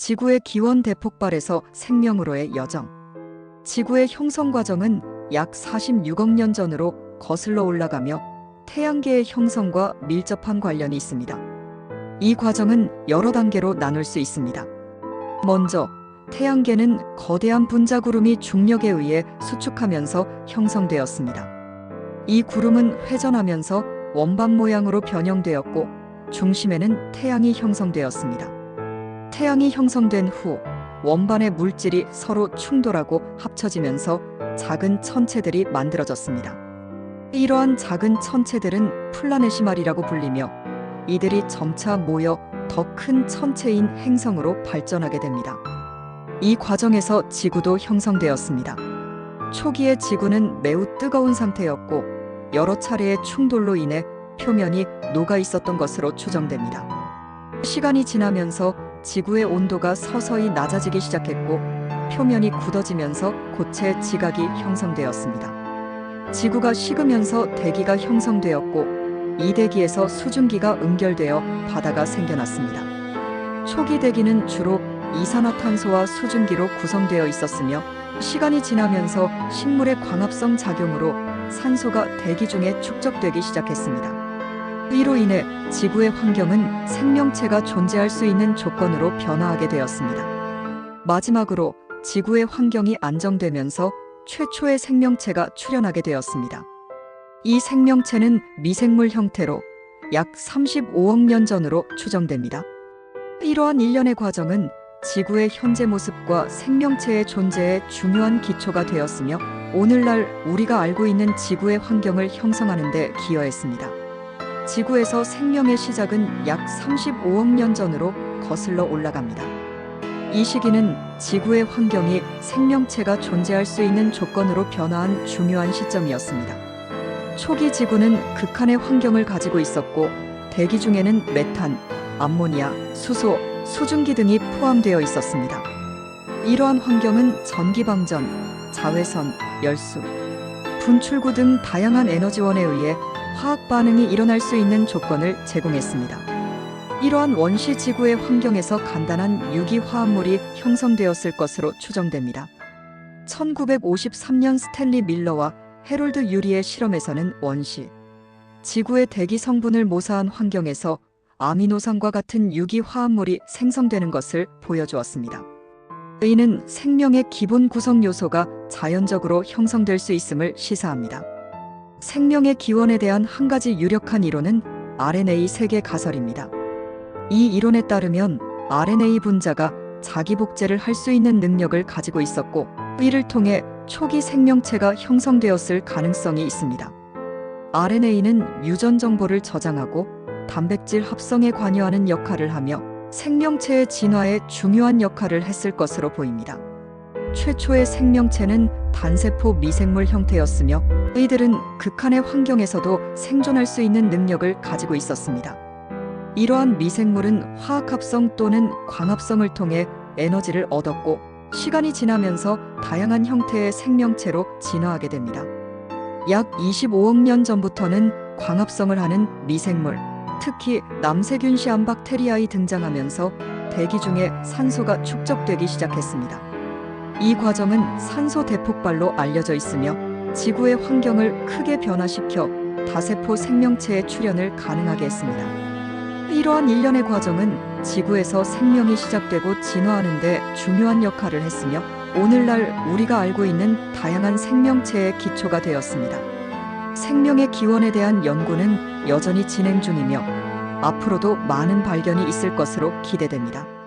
지구의 기원 대폭발에서 생명으로의 여정. 지구의 형성 과정은 약 46억 년 전으로 거슬러 올라가며 태양계의 형성과 밀접한 관련이 있습니다. 이 과정은 여러 단계로 나눌 수 있습니다. 먼저 태양계는 거대한 분자 구름이 중력에 의해 수축하면서 형성되었습니다. 이 구름은 회전하면서 원반 모양으로 변형되었고 중심에는 태양이 형성되었습니다. 태양이 형성된 후 원반의 물질이 서로 충돌하고 합쳐지면서 작은 천체들이 만들어졌습니다. 이러한 작은 천체들은 플라네시말이라고 불리며 이들이 점차 모여 더 큰 천체인 행성으로 발전하게 됩니다. 이 과정에서 지구도 형성되었습니다. 초기의 지구는 매우 뜨거운 상태였고 여러 차례의 충돌로 인해 표면이 녹아 있었던 것으로 추정됩니다. 시간이 지나면서 지구의 온도가 서서히 낮아지기 시작했고 표면이 굳어지면서 고체 지각이 형성되었습니다. 지구가 식으면서 대기가 형성되었고 이 대기에서 수증기가 응결되어 바다가 생겨났습니다. 초기 대기는 주로 이산화탄소와 수증기로 구성되어 있었으며 시간이 지나면서 식물의 광합성 작용으로 산소가 대기 중에 축적되기 시작했습니다. 이로 인해 지구의 환경은 생명체가 존재할 수 있는 조건으로 변화하게 되었습니다. 마지막으로 지구의 환경이 안정되면서 최초의 생명체가 출현하게 되었습니다. 이 생명체는 미생물 형태로 약 35억 년 전으로 추정됩니다. 이러한 일련의 과정은 지구의 현재 모습과 생명체의 존재에 중요한 기초가 되었으며 오늘날 우리가 알고 있는 지구의 환경을 형성하는 데 기여했습니다. 지구에서 생명의 시작은 약 35억 년 전으로 거슬러 올라갑니다. 이 시기는 지구의 환경이 생명체가 존재할 수 있는 조건으로 변화한 중요한 시점이었습니다. 초기 지구는 극한의 환경을 가지고 있었고 대기 중에는 메탄, 암모니아, 수소, 수증기 등이 포함되어 있었습니다. 이러한 환경은 전기방전, 자외선, 열수, 분출구 등 다양한 에너지원에 의해 화학 반응이 일어날 수 있는 조건을 제공했습니다. 이러한 원시 지구의 환경에서 간단한 유기 화합물이 형성되었을 것으로 추정됩니다. 1953년 스탠리 밀러와 해롤드 유리의 실험에서는 원시 지구의 대기 성분을 모사한 환경에서 아미노산과 같은 유기 화합물이 생성되는 것을 보여주었습니다. 이는 생명의 기본 구성 요소가 자연적으로 형성될 수 있음을 시사합니다. 생명의 기원에 대한 한 가지 유력한 이론은 RNA 세계 가설입니다. 이 이론에 따르면 RNA 분자가 자기 복제를 할 수 있는 능력을 가지고 있었고 이를 통해 초기 생명체가 형성되었을 가능성이 있습니다. RNA는 유전 정보를 저장하고 단백질 합성에 관여하는 역할을 하며 생명체의 진화에 중요한 역할을 했을 것으로 보입니다. 최초의 생명체는 단세포 미생물 형태였으며 이들은 극한의 환경에서도 생존할 수 있는 능력을 가지고 있었습니다. 이러한 미생물은 화학합성 또는 광합성을 통해 에너지를 얻었고 시간이 지나면서 다양한 형태의 생명체로 진화하게 됩니다. 약 25억 년 전부터는 광합성을 하는 미생물, 특히 남세균시암 박테리아이 등장하면서 대기 중에 산소가 축적되기 시작했습니다. 이 과정은 산소 대폭발로 알려져 있으며 지구의 환경을 크게 변화시켜 다세포 생명체의 출현을 가능하게 했습니다. 이러한 일련의 과정은 지구에서 생명이 시작되고 진화하는 데 중요한 역할을 했으며 오늘날 우리가 알고 있는 다양한 생명체의 기초가 되었습니다. 생명의 기원에 대한 연구는 여전히 진행 중이며 앞으로도 많은 발견이 있을 것으로 기대됩니다.